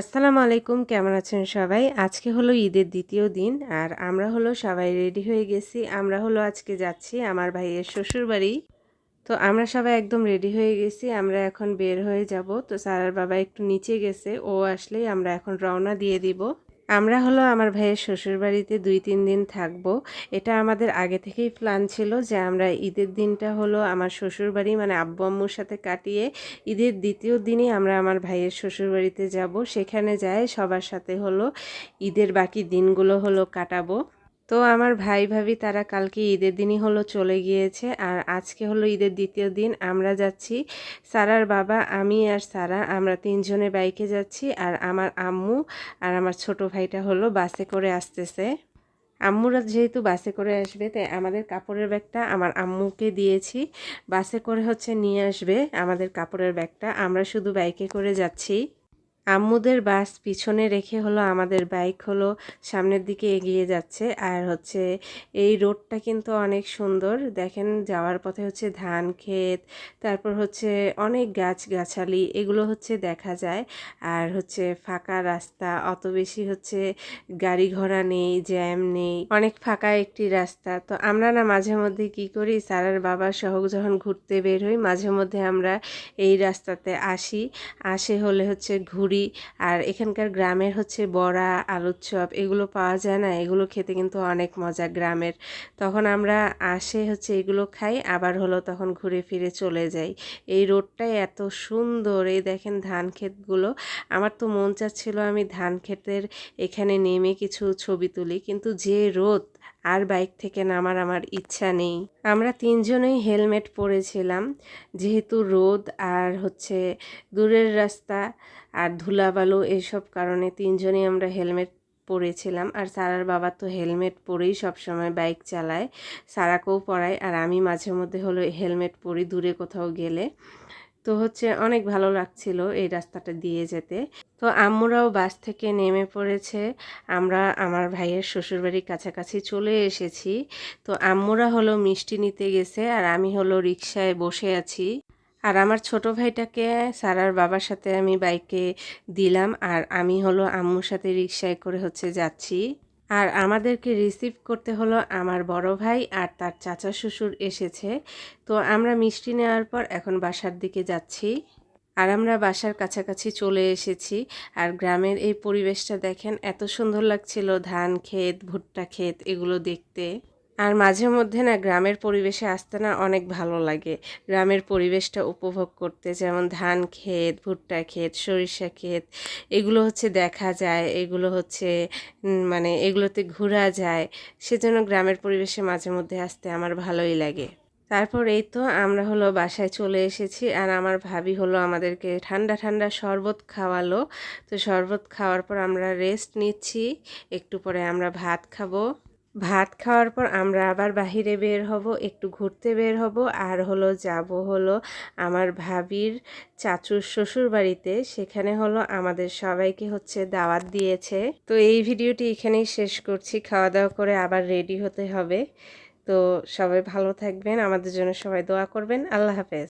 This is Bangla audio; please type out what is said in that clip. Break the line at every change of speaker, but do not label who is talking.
আসসালামু আলাইকুম, কেমন আছেন সবাই? আজকে হলো ঈদের দ্বিতীয় দিন আর আমরা হলো সবাই রেডি হয়ে গেছি। আমরা হলো আজকে যাচ্ছি আমার ভাইয়ের শ্বশুর বাড়ি তো আমরা সবাই একদম রেডি হয়ে গেছি, আমরা এখন বের হয়ে যাব। তো সারার বাবা একটু নিচে গেছে, ও আসলেই আমরা এখন রওনা দিয়ে দিব। আমরা হলো আমার ভাইয়ের শ্বশুর বাড়িতে দুই, তিন দিন থাকব। এটা আমাদের আগে থেকেই প্ল্যান ছিল যে আমরা ঈদের দিনটা হলো আমার শ্বশুর বাড়ি মানে আব্বু, আম্মুর সাথে কাটিয়ে ঈদের দ্বিতীয় দিনই আমরা আমার ভাইয়ের শ্বশুর বাড়িতে যাব। সেখানে যাই সবার সাথে হলো ঈদের বাকি দিনগুলো হলো কাটাবো। তো আমার ভাই ভাবি তারা কালকে ঈদের দিনই হলো চলে গিয়েছে আর আজকে হলো ঈদের দ্বিতীয় দিন। আমরা যাচ্ছি সারার বাবা, আমি আর সারা। আমরা তিনজনে বাইকে যাচ্ছি আর আমার আম্মু আর আমার ছোট ভাইটা হলো বাসে করে আসতেছে। আম্মুরা যেহেতু বাসে করে আসবে, তাই আমাদের কাপড়ের ব্যাগটা আমার আম্মুকে দিয়েছি। বাসে করে হচ্ছে নিয়ে আসবে আমাদের কাপড়ের ব্যাগটা। আমরা শুধু বাইকে করে যাচ্ছি। আম্মুদের বাস পিছনে রেখে হলো আমাদের বাইক হলো সামনের দিকে এগিয়ে যাচ্ছে। আর হচ্ছে এই রোডটা কিন্তু অনেক সুন্দর। দেখেন যাওয়ার পথে হচ্ছে ধান ক্ষেত, তারপর হচ্ছে অনেক গাছ গাছালি এগুলো হচ্ছে দেখা যায়। আর হচ্ছে ফাঁকা রাস্তা, অত বেশি হচ্ছে গাড়ি ঘোড়া নেই, জ্যাম নেই, অনেক ফাঁকা একটি রাস্তা। তো আমরা না মাঝে মধ্যে কি করি সারার বাবা সহ যখন ঘুরতে বের হই, মাঝে মধ্যে আমরা এই রাস্তাতে আসি। আসে হলে হচ্ছে ঘুরি করি আর এখানকার গ্রামের হচ্ছে বড়া, আলুর চপ এগুলো পাওয়া যায় না। এগুলো খেতে কিন্তু অনেক মজা গ্রামের। তখন আমরা আসে হচ্ছে এগুলো খাই, আবার হলো তখন ঘুরে ফিরে চলে যাই। এই রোডটাই এত সুন্দর, এই দেখেন ধান ক্ষেতগুলো। আমার তো মন চাচ্ছিল আমি ধান ক্ষেতের এখানে নেমে কিছু ছবি তুলি, কিন্তু যে রোদ আর বাইক থেকে নামার আমার ইচ্ছা নেই। আমরা তিনজনেই হেলমেট পরেছিলাম। যেহেতু রোদ আর হচ্ছে দূরের রাস্তা আর ধুলাবালু এসব কারণে তিনজনেই আমরা হেলমেট পরেছিলাম। আর সারার বাবা তো হেলমেট পরেই সবসময় বাইক চালায়, সারাকেও পরায়। আর আমি মাঝে মধ্যে হলো হেলমেট পরি দূরে কোথাও গেলে। তো হচ্ছে অনেক ভালো লাগছিল এই রাস্তাটা দিয়ে যেতে। তো আম্মুরাও বাস থেকে নেমে পড়েছে। আমরা আমার ভাইয়ের শ্বশুরবাড়ির কাছাকাছি চলে এসেছি। তো আম্মুরা হলো মিষ্টি নিতে গেছে আর আমি হলো রিক্সায় বসে আছি। আর আমার ছোট ভাইটাকে সারার বাবার সাথে আমি বাইকে দিলাম আর আমি হলো আম্মুর সাথে রিক্সায় করে হচ্ছে যাচ্ছি। আর আমাদেরকে রিসিভ করতে হলো আমার বড় ভাই আর তার চাচা শ্বশুর এসেছে। তো আমরা মিষ্টি নেওয়ার পর এখন বাসার দিকে যাচ্ছি। আর আমরা বাসার কাছাকাছি চলে এসেছি। আর গ্রামের এই পরিবেশটা দেখেন, এত সুন্দর লাগছিল ধান ক্ষেত, ভুট্টা ক্ষেত এগুলো দেখতে। আর মাঝে মধ্যে না গ্রামের পরিবেশে আসতে না অনেক ভালো লাগে। গ্রামের পরিবেশটা উপভোগ করতে যেমন ধান ক্ষেত, ভুট্টা ক্ষেত, সরিষা ক্ষেত, এগুলো হচ্ছে দেখা যায়, এগুলো হচ্ছে মানে এগুলোতে ঘোরা যায়। সেজন্য গ্রামের পরিবেশে মাঝে মধ্যে আসতে আমার ভালোই লাগে। তারপর এই তো আমরা হলো বাসায় চলে এসেছি আর আমার ভাবি হলো আমাদেরকে ঠান্ডা ঠান্ডা শরবত খাওয়ালো। তো শরবত খাওয়ার পর আমরা রেস্ট নিচ্ছি, একটু পরে আমরা ভাত খাব। ভাত খাওয়ার পর আমরা আবার বাহিরে বের হব, একটু ঘুরতে বের হব। আর হলো যাব হলো আমার ভাবির চাচুর শ্বশুর বাড়িতে সেখানে হলো আমাদের সবাইকে হচ্ছে দাওয়াত দিয়েছে। তো এই ভিডিওটি এখানেই শেষ করছি। খাওয়া দাওয়া করে আবার রেডি হতে হবে। তো সবাই ভালো থাকবেন। আমাদের জন্য সবাই দোয়া করবেন। আল্লাহ হাফেজ।